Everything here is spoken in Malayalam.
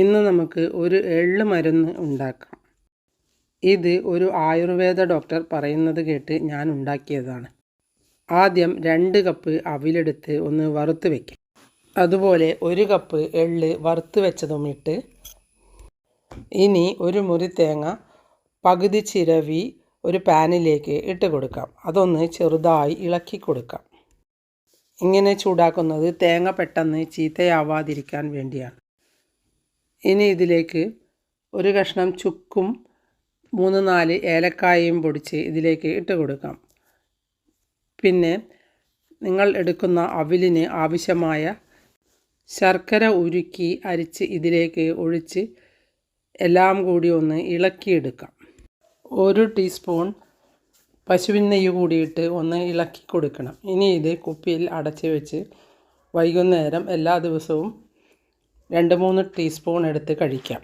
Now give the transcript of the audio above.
ഇന്ന് നമുക്ക് ഒരു എള്ള് മരുന്ന് ഉണ്ടാക്കാം. ഇത് ഒരു ആയുർവേദ ഡോക്ടർ പറയുന്നത് കേട്ട് ഞാൻ ഉണ്ടാക്കിയതാണ്. ആദ്യം രണ്ട് കപ്പ് അവിലെടുത്ത് ഒന്ന് വറുത്ത് വയ്ക്കും അതുപോലെ ഒരു കപ്പ് എള്ള് വറുത്ത് വെച്ചതും ഇട്ട് ഇനി ഒരു മുറി തേങ്ങ പകുതി ചിരവി ഒരു പാനിലേക്ക് ഇട്ട് കൊടുക്കാം. അതൊന്ന് ചെറുതായി ഇളക്കി കൊടുക്കാം. ഇങ്ങനെ ചൂടാക്കുന്നത് തേങ്ങ പെട്ടെന്ന് ചീത്തയാവാതിരിക്കാൻ വേണ്ടിയാണ്. ഇനി ഇതിലേക്ക് ഒരു കഷ്ണം ചുക്കും മൂന്ന് നാല് ഏലക്കായയും പൊടിച്ച് ഇതിലേക്ക് ഇട്ട് കൊടുക്കാം. പിന്നെ നിങ്ങൾ എടുക്കുന്ന അവിലിന് ആവശ്യമായ ശർക്കര ഉരുക്കി അരിച്ച് ഇതിലേക്ക് ഒഴിച്ച് എല്ലാം കൂടി ഒന്ന് ഇളക്കിയെടുക്കാം. ഒരു ടീസ്പൂൺ പശുവിൻ നെയ്യ് കൂടിയിട്ട് ഒന്ന് ഇളക്കി കൊടുക്കണം. ഇനി ഇത് കുപ്പിയിൽ അടച്ച് വെച്ച് വൈകുന്നേരം എല്ലാ ദിവസവും രണ്ട് മൂന്ന് ടീസ്പൂൺ എടുത്ത് കഴിക്കാം.